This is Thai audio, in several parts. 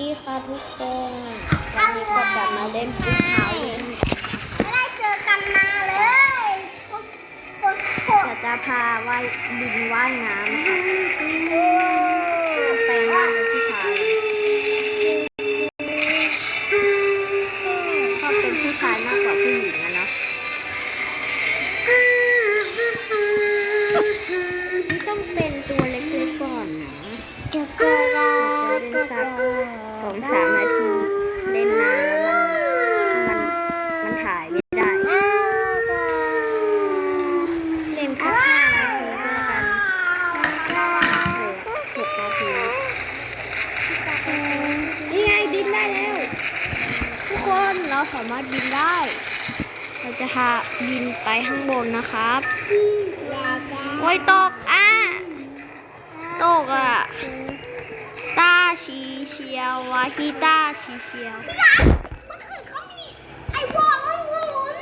ดีค่ะทุกคนวันนี้ก็กลับมาเล่นฟุตเฮาส์ไม่ได้เจอกันนานเลยพวกพวกพวจะจะพาว่ายดินว่ายน้ำคะแปลงร่างเป็นผู้ชายชอบเป็นผู้ชายมากกว่าผู้หญิงนะ สามนาทีเล่นนานแล้วมันมันมันถ่ายไม่ได้ เล่นสักห้านาทีก็แล้วกันหกนาทีนี่ไงบินได้แล้วทุกคนเราสามารถบินได้ เราจะพาบินไปข้างบนนะครับโอ้ยตกอะตกอะ ชีเชียววาฮิตาชีเชียวคนอื่นเขามี ไอ้วอลล่องหมุน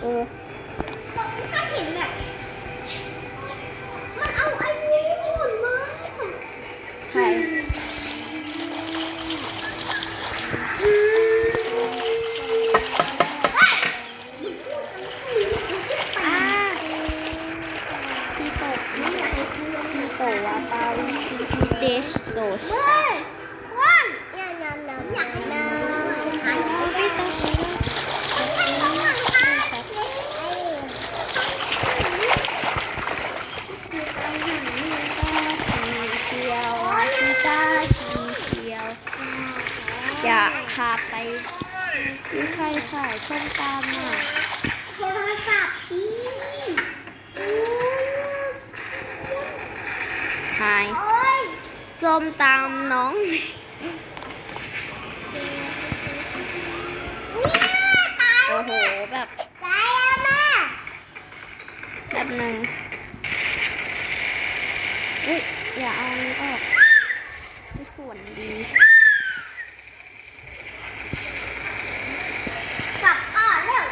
เออ เชียวชีตาชีเชียวอยากพาไปที่ใครขายส้มตำอะโทรศัพท์พี่หายโอ้ยส้มตำน้อง เนี่ยตาย โอ้โห แบบ ตายแล้วแม่ แบบหนึ่งอุ้ย อย่า เอาอันนี้ออกไม่ส่วนดีกลับอ่อนแล้ว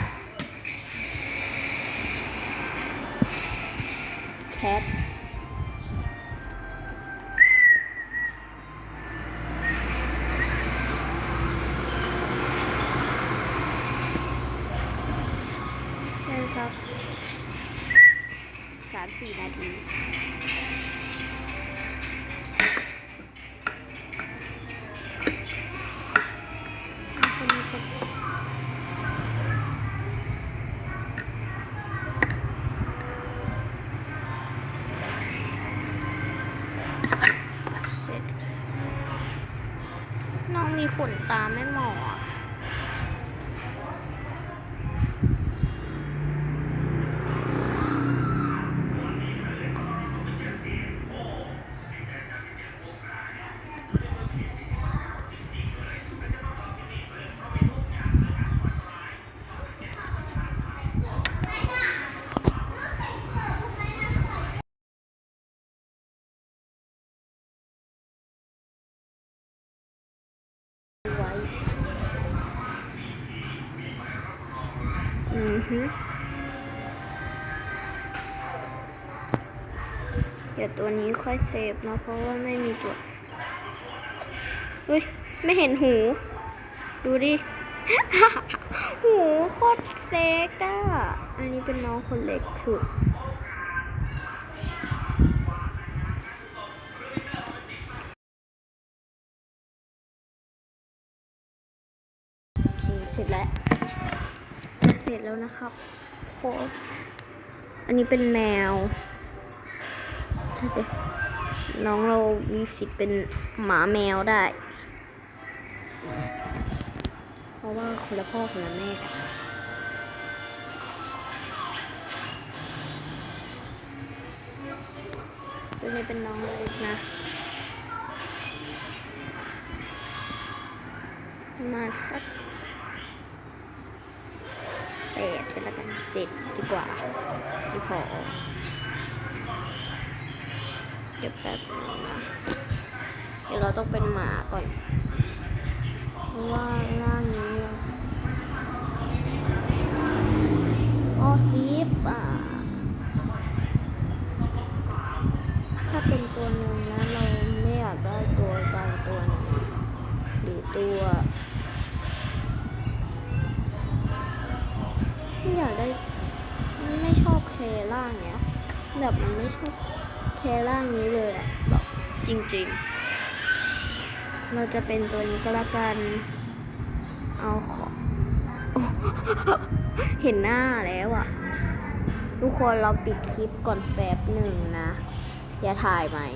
แคทเล่นสักสามสี่นาที น้องมีขนตาไม่หมอ อือฮึเดี๋ยวตัวนี้ค่อยเซฟเนาะเพราะว่าไม่มีตัวเฮ้ย ไม่เห็นหู ดูดิ หูโคตรเซ็กอะอันนี้เป็นน้องคนเล็กสุดโอเสร็จแล้ว ร็จแล้วนะครับโอ้อันนี้เป็นแมวใช่เด็น้องเรามีสิทธิ์เป็นหมาแมวได้ เพราะว่าคนละพ่อคนละแม่กันตัวนี้เป็นน้องเล็กนะมาสัก ดไปแล้วกันเจ็ดดีกว่าดีพอเดี๋ยวแป๊บนึงนะเดี๋ยวเราต้องเป็นหมาก่อนเพราะว่าล่างนี้อ๋ออซีบอะ แบบมันไม่ชอบเคล่างนี้เลยอะแบบจริงๆ เราจะเป็นตัวนี้ก็แล้วกัน เอาของโอ้เห็นหน้าแล้วอะทุกคนเราปิดคลิปก่อนแป๊บหนึ่งนะ อย่าถ่ายใหม่